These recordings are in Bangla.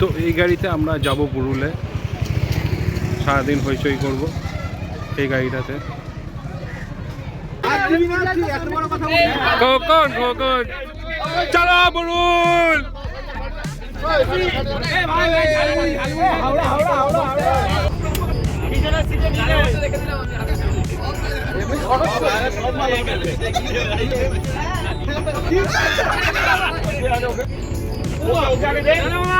তো এই গাড়িতে আমরা যাব পুরুলে সারাদিন হইচই করব এই গাড়িটাতে। রাখলাম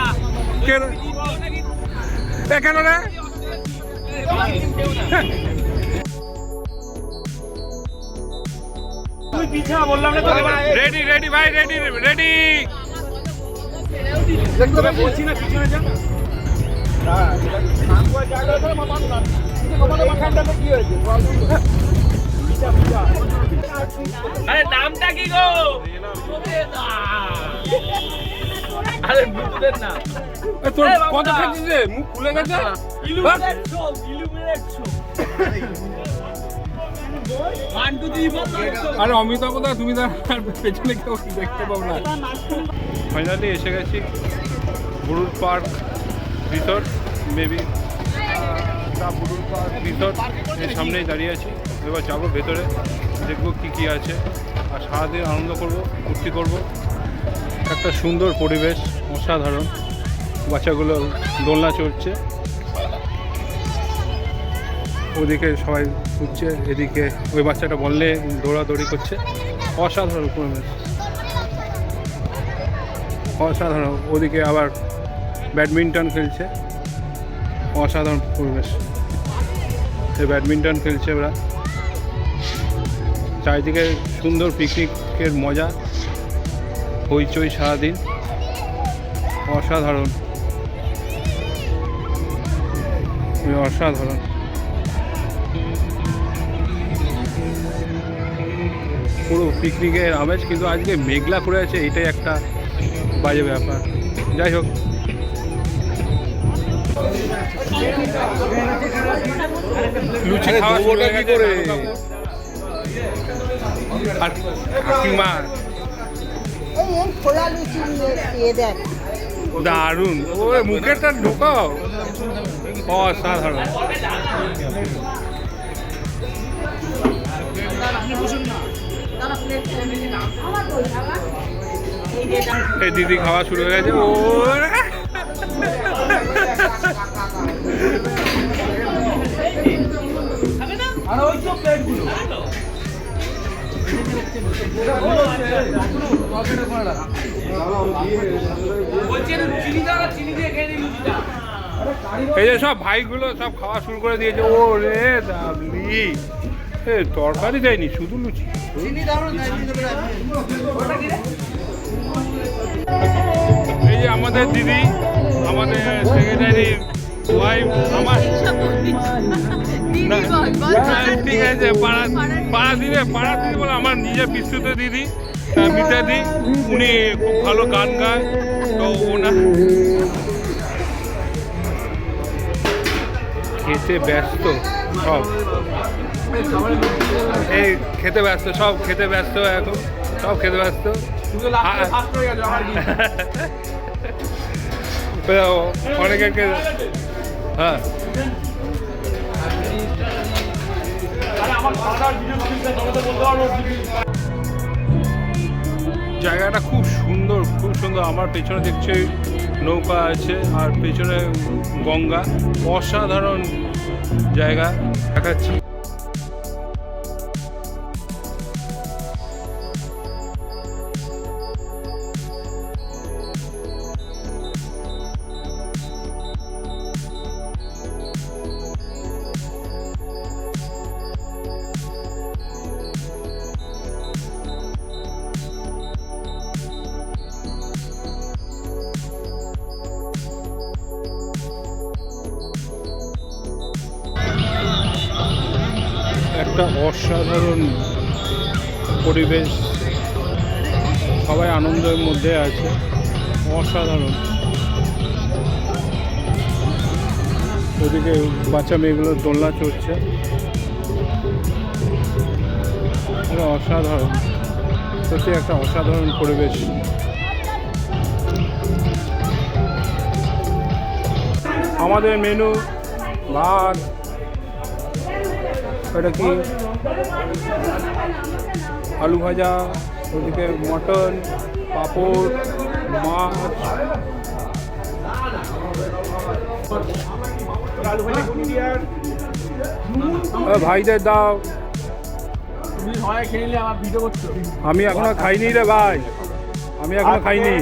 ও রোজা কে রে? এ কেন রে রেডি রেডি ভাই রেডি রেডি। তোকে বলছি না পিছনে যা। আরে নামটা কি গো? আরে বুঝলেন না। তোর এ খাচ্ছিস রে মুখ খুলে গেছে? হ্যাঁ? Illuminate show illuminate show one two three four আরে অমিতাভ দা তুমি পেছনে কেউ দেখতে পাবো না। ফাইনালি এসে গেছি। Burul park resort maybe Burul park resort এর সামনেই দাঁড়িয়ে আছি। এবার যাব ভেতরে দেখব কি কি আছে। আর সারাদিন আনন্দ করব ফুর্তি করব। একটা সুন্দর পরিবেশ অসাধারণ। বাচ্চাগুলো দোলনা চড়ছে। ওদিকে সবাই ঘুরছে, এদিকে ওই বাচ্চাটা বললে দৌড়াদৌড়ি করছে। অসাধারণ পরিবেশ। অসাধারণ। ওদিকে আবার ব্যাডমিন্টন খেলছে। অসাধারণ পরিবেশ। এই ব্যাডমিন্টন খেলছে ওরা। চারিদিকে সুন্দর পিকনিকের মজা। হইচই সারাদিন। অসাধারণ। এই অসাধারণ। পুরো পিকনিকের আমেজ কিন্তু আজকে মেঘলা করে আছে এটাই একটা বাজে ব্যাপার। যাই হোক। লুচি খাওয়া। আর কাকিমা। ও মুখেরটা ঢোকাও। অসাধারণ। এই দিদি খাওয়া শুরু হয়ে গেছে। ও চিনি দিয়ে খেয়ে নিই এই যে সব ভাইগুলো সব খাওয়া শুরু করে দিয়েছে। ও রে দাবলি এ তরকারি দেয়নি শুধু লুচি। এই যে আমাদের দিদি আমাদের সেক্রেটারি ওয়াইফ আমার হ্যাঁ, ঠিক আছে পাড়া পাড়া দিদি পাড়া দিদি বলে আমার নিজের বিস্তুত দিদি আহ, মিতা দি উনি খুব ভালো গান গায় তো ওনার খেতে ব্যস্ত সব। এই খেতে ব্যস্ত সব খেতে ব্যস্ত এখন সব খেতে ব্যস্ত। হয়ে। অনেকে হ্যাঁ। জায়গাটা খুব সুন্দর খুব সুন্দর। আমার পেছনে দেখছি নৌকা আছে আর পেছনে গঙ্গা। অসাধারণ জায়গা দেখাচ্ছি। একটা অসাধারণ পরিবেশ সবাই আনন্দের মধ্যে আছে, অসাধারণ। ওদিকে বাচ্চা মেয়েগুলো দোলনা চড়ছে। অসাধারণ, সত্যি একটা অসাধারণ পরিবেশ। আমাদের মেনু ভাত এটা কি? আলু ভাজা ওদিকে মটন পাঁপড় মাছ। ভাইদের দাও। আমি এখনও খাইনি রে ভাই। আমি এখনও খাইনি।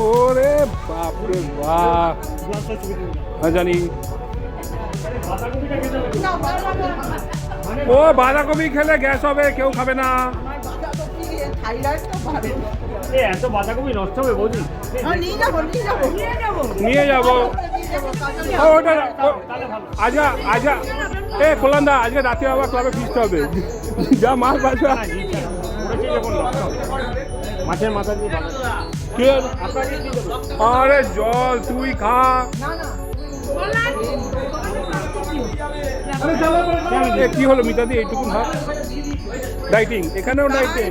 ওরে বাপরে বাপ। হ্যাঁ জানি। ও বাঁধাকপি খেলে গ্যাস হবে কেউ খাবে না। এত বাঁধাকপি নষ্ট হবে বৌদি। হ্যাঁ, নিয়ে যাব। নিয়ে যাব। নিয়ে যাব নিয়ে যাব ওটা ও, আজকে এ রাতে আবার ক্লাবে ফিসতে হবে। যা মাছ বাজবে মাছের মাথা দিয়ে ভালো কি? আরে জল তুই খা। এ, কি হলো মিতাদি এইটুকু ভাত ডাইটিং এখানেও ডাইটিং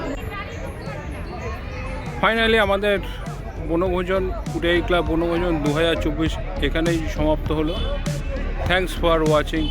ফাইনালি আমাদের বনভোজন উডাই ক্লাব বনভোজন দু হাজার চব্বিশ এখানেই সমাপ্ত হলো। Thanks for watching